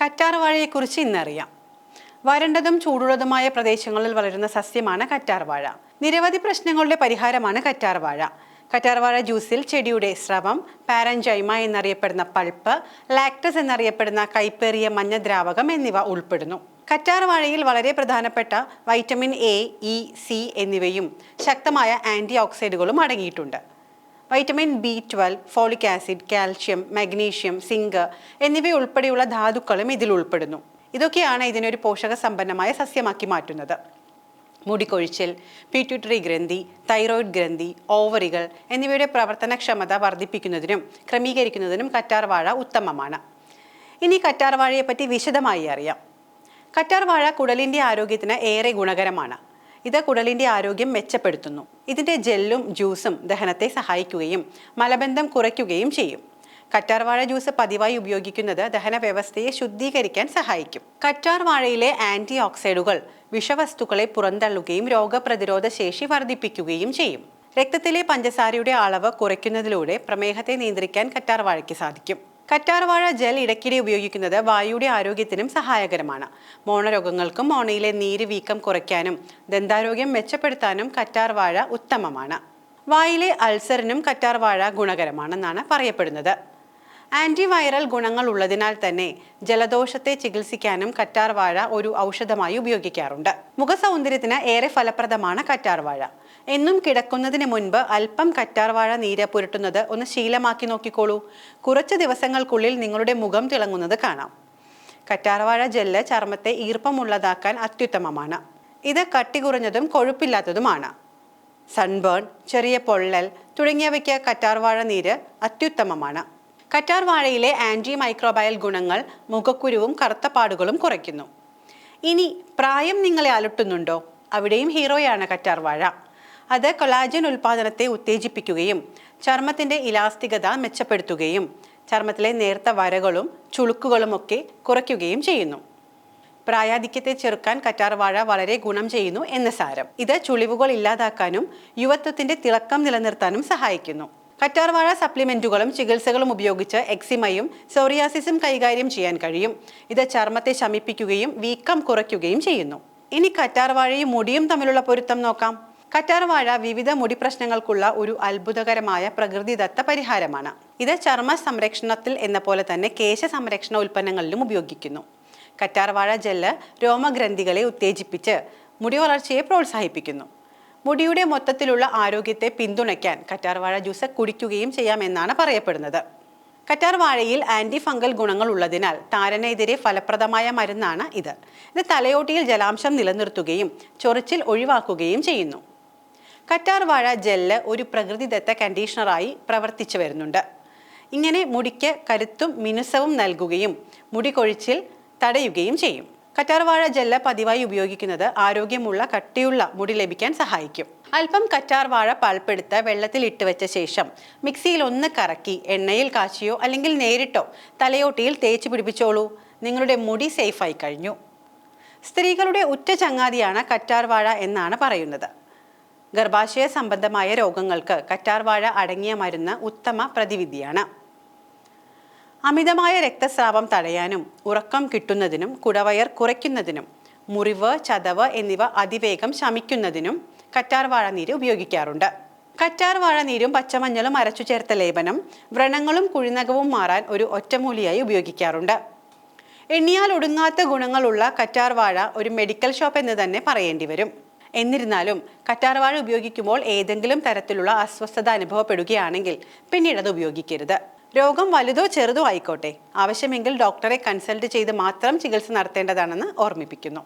കറ്റാർവാഴയെക്കുറിച്ച് ഇന്നറിയാം. വരണ്ടതും ചൂടുള്ളതുമായ പ്രദേശങ്ങളിൽ വളരുന്ന സസ്യമാണ് കറ്റാർവാഴ നിരവധി പ്രശ്നങ്ങളുടെ പരിഹാരമാണ് കറ്റാർവാഴ കറ്റാർവാഴ ജ്യൂസിൽ ചെടിയുടെ സ്രവം പാരൻജൈമ എന്നറിയപ്പെടുന്ന പൾപ്പ് ലാക്ടസ് എന്നറിയപ്പെടുന്ന കൈപ്പേറിയ മഞ്ഞ ദ്രാവകം എന്നിവ ഉൾപ്പെടുന്നു. കറ്റാർവാഴയിൽ വളരെ പ്രധാനപ്പെട്ട വൈറ്റമിൻ എ ഇ സി എന്നിവയും ശക്തമായ ആന്റി ഓക്സൈഡുകളും അടങ്ങിയിട്ടുണ്ട്. Vitamin B twelve folic acid calcium magnesium zinc എന്നിവയുൾപ്പെടെയുള്ള ധാതുക്കളും ഇതിൽ ഉൾപ്പെടുന്നു. ഇതൊക്കെയാണ് ഇതിനൊരു പോഷക സമ്പന്നമായ സസ്യമാക്കി മാറ്റുന്നത്. മുടികൊഴിച്ചിൽ പിറ്റ്യൂട്ടറി ഗ്രന്ഥി തൈറോയിഡ് ഗ്രന്ഥി ഓവറികൾ എന്നിവയുടെ പ്രവർത്തനക്ഷമത വർദ്ധിപ്പിക്കുന്നതിനും ക്രമീകരിക്കുന്നതിനും കറ്റാർവാഴ ഉത്തമമാണ്. ഇനി കറ്റാർവാഴയെപ്പറ്റി വിശദമായി അറിയാം. കറ്റാർവാഴ കുടലിന്റെ ആരോഗ്യത്തിന് ഏറെ ഗുണകരമാണ്. ഇത് കുടലിന്റെ ആരോഗ്യം മെച്ചപ്പെടുത്തുന്നു. ഇതിന്റെ ജെല്ലും ജ്യൂസും ദഹനത്തെ സഹായിക്കുകയും മലബന്ധം കുറയ്ക്കുകയും ചെയ്യും. കറ്റാർവാഴ ജ്യൂസ് പതിവായി ഉപയോഗിക്കുന്നത് ദഹന വ്യവസ്ഥയെ ശുദ്ധീകരിക്കാൻ സഹായിക്കും. കറ്റാർവാഴയിലെ ആന്റി ഓക്സൈഡുകൾ വിഷവസ്തുക്കളെ പുറന്തള്ളുകയും രോഗപ്രതിരോധ ശേഷി വർദ്ധിപ്പിക്കുകയും ചെയ്യും. രക്തത്തിലെ പഞ്ചസാരയുടെ അളവ് കുറയ്ക്കുന്നതിലൂടെ പ്രമേഹത്തെ നിയന്ത്രിക്കാൻ കറ്റാർവാഴയ്ക്ക് സാധിക്കും. കറ്റാർവാഴ ജെൽ ഇടയ്ക്കിടെ ഉപയോഗിക്കുന്നത് വായുടെ ആരോഗ്യത്തിനും സഹായകരമാണ്. മോണരോഗങ്ങൾക്കും മോണയിലെ നീര് വീക്കം കുറയ്ക്കാനും ദന്താരോഗ്യം മെച്ചപ്പെടുത്താനും കറ്റാർവാഴ ഉത്തമമാണ്. വായിലെ അൾസറിനും കറ്റാർവാഴ ഗുണകരമാണെന്നാണ് പറയപ്പെടുന്നത്. ആന്റിവൈറൽ ഗുണങ്ങൾ ഉള്ളതിനാൽ തന്നെ ജലദോഷത്തെ ചികിത്സിക്കാനും കറ്റാർവാഴ ഒരു ഔഷധമായി ഉപയോഗിക്കാറുണ്ട്. മുഖസൗന്ദര്യത്തിന് ഏറെ ഫലപ്രദമാണ് കറ്റാർവാഴ. എന്നും കിടക്കുന്നതിന് മുൻപ് അല്പം കറ്റാർവാഴ നീര് പുരട്ടുന്നത് ഒന്ന് ശീലമാക്കി നോക്കിക്കോളൂ. കുറച്ച് ദിവസങ്ങൾക്കുള്ളിൽ നിങ്ങളുടെ മുഖം തിളങ്ങുന്നത് കാണാം. കറ്റാർവാഴ ജെല്ല് ചർമ്മത്തെ ഈർപ്പമുള്ളതാക്കാൻ അത്യുത്തമമാണ്. ഇത് കട്ടി കുറഞ്ഞതും കൊഴുപ്പില്ലാത്തതുമാണ്. സൺബേൺ ചെറിയ പൊള്ളൽ തുടങ്ങിയവയ്ക്ക് കറ്റാർവാഴ നീര് അത്യുത്തമമാണ്. കറ്റാർവാഴയിലെ ആന്റി മൈക്രോബയൽ ഗുണങ്ങൾ മുഖക്കുരുവും കറുത്തപ്പാടുകളും കുറയ്ക്കുന്നു. ഇനി പ്രായം നിങ്ങളെ അലട്ടുന്നുണ്ടോ? അവിടെയും ഹീറോയാണ് കറ്റാർ വാഴ. അത് കൊളാജൻ ഉൽപ്പാദനത്തെ ഉത്തേജിപ്പിക്കുകയും ചർമ്മത്തിന്റെ ഇലാസ്തികത മെച്ചപ്പെടുത്തുകയും ചർമ്മത്തിലെ നേർത്ത വരകളും ചുളുക്കുകളുമൊക്കെ കുറയ്ക്കുകയും ചെയ്യുന്നു. പ്രായാധിക്യത്തെ ചെറുക്കാൻ കറ്റാർവാഴ വളരെ ഗുണം ചെയ്യുന്നു എന്ന സാരം. ഇത് ചുളിവുകൾ ഇല്ലാതാക്കാനും യുവത്വത്തിന്റെ തിളക്കം നിലനിർത്താനും സഹായിക്കുന്നു. കറ്റാർവാഴ സപ്ലിമെന്റുകളും ചികിത്സകളും ഉപയോഗിച്ച് എക്സിമയും സോറിയാസിസും കൈകാര്യം ചെയ്യാൻ കഴിയും. ഇത് ചർമ്മത്തെ ശമിപ്പിക്കുകയും വീക്കം കുറയ്ക്കുകയും ചെയ്യുന്നു. ഇനി കറ്റാർവാഴയും മുടിയും തമ്മിലുള്ള പൊരുത്തം നോക്കാം. കറ്റാർവാഴ വിവിധ മുടി പ്രശ്നങ്ങൾക്കുള്ള ഒരു അത്ഭുതകരമായ പ്രകൃതിദത്ത പരിഹാരമാണ്. ഇത് ചർമ്മ സംരക്ഷണത്തിൽ എന്ന പോലെ തന്നെ കേശ സംരക്ഷണ ഉൽപ്പന്നങ്ങളിലും ഉപയോഗിക്കുന്നു. കറ്റാർവാഴ ജെല്ല് രോമഗ്രന്ഥികളെ ഉത്തേജിപ്പിച്ച് മുടി വളർച്ചയെ പ്രോത്സാഹിപ്പിക്കുന്നു. മുടിയുടെ മൊത്തത്തിലുള്ള ആരോഗ്യത്തെ പിന്തുണയ്ക്കാൻ കറ്റാർവാഴ ജ്യൂസ് കുടിക്കുകയും ചെയ്യാമെന്നാണ് പറയപ്പെടുന്നത്. കറ്റാർവാഴയിൽ ആന്റി ഫംഗൽ ഗുണങ്ങൾ ഉള്ളതിനാൽ താരനെതിരെ ഫലപ്രദമായ മരുന്നാണ് ഇത്. ഇത് തലയോട്ടിയിൽ ജലാംശം നിലനിർത്തുകയും ചൊറിച്ചിൽ ഒഴിവാക്കുകയും ചെയ്യുന്നു. കറ്റാർവാഴ ജെല്ല് ഒരു പ്രകൃതിദത്ത കണ്ടീഷണറായി പ്രവർത്തിച്ചു വരുന്നുണ്ട്. ഇങ്ങനെ മുടിക്ക് കരുത്തും മിനുസവും നൽകുകയും മുടി കൊഴിച്ചിൽ തടയുകയും ചെയ്യും. കറ്റാർവാഴ ജെല്ല് പതിവായി ഉപയോഗിക്കുന്നത് ആരോഗ്യമുള്ള കട്ടിയുള്ള മുടി ലഭിക്കാൻ സഹായിക്കും. അല്പം കറ്റാർവാഴ പൾപ്പെടുത്ത് വെള്ളത്തിൽ ഇട്ട് വെച്ച ശേഷം മിക്സിയിൽ ഒന്ന് കറക്കി എണ്ണയിൽ കാച്ചിയോ അല്ലെങ്കിൽ നേരിട്ടോ തലയോട്ടിയിൽ തേച്ച് പിടിപ്പിച്ചോളൂ. നിങ്ങളുടെ മുടി സേഫായി കഴിഞ്ഞു. സ്ത്രീകളുടെ ഉറ്റ ചങ്ങാതിയാണ് കറ്റാർവാഴ എന്നാണ് പറയുന്നത്. ഗർഭാശയ സംബന്ധമായ രോഗങ്ങൾക്ക് കറ്റാർവാഴ അടങ്ങിയ മരുന്ന് ഉത്തമ പ്രതിവിധിയാണ്. അമിതമായ രക്തസ്രാവം തടയാനും ഉറക്കം കിട്ടുന്നതിനും കുടവയർ കുറയ്ക്കുന്നതിനും മുറിവ് ചതവ് എന്നിവ അതിവേഗം ശമിക്കുന്നതിനും കറ്റാർവാഴ നീര് ഉപയോഗിക്കാറുണ്ട്. കറ്റാർവാഴ നീരും പച്ചമഞ്ഞളും അരച്ചു ചേർത്ത ലേപനം വ്രണങ്ങളും കുഴിനകവും മാറാൻ ഒരു ഒറ്റമൂലിയായി ഉപയോഗിക്കാറുണ്ട്. എണ്ണിയാൽ ഒടുങ്ങാത്ത ഗുണങ്ങളുള്ള കറ്റാർവാഴ ഒരു മെഡിക്കൽ ഷോപ്പ് എന്ന് തന്നെ പറയേണ്ടി വരും. എന്നിരുന്നാലും കറ്റാർവാഴ ഉപയോഗിക്കുമ്പോൾ ഏതെങ്കിലും തരത്തിലുള്ള അസ്വസ്ഥത അനുഭവപ്പെടുകയാണെങ്കിൽ പിന്നീട് അത് ഉപയോഗിക്കരുത്. രോഗം വലുതോ ചെറുതോ ആയിക്കോട്ടെ. ആവശ്യമെങ്കിൽ ഡോക്ടറെ കൺസൾട്ട് ചെയ്ത് മാത്രം ചികിത്സ നടത്തേണ്ടതാണെന്ന് ഓർമ്മിപ്പിക്കുന്നു.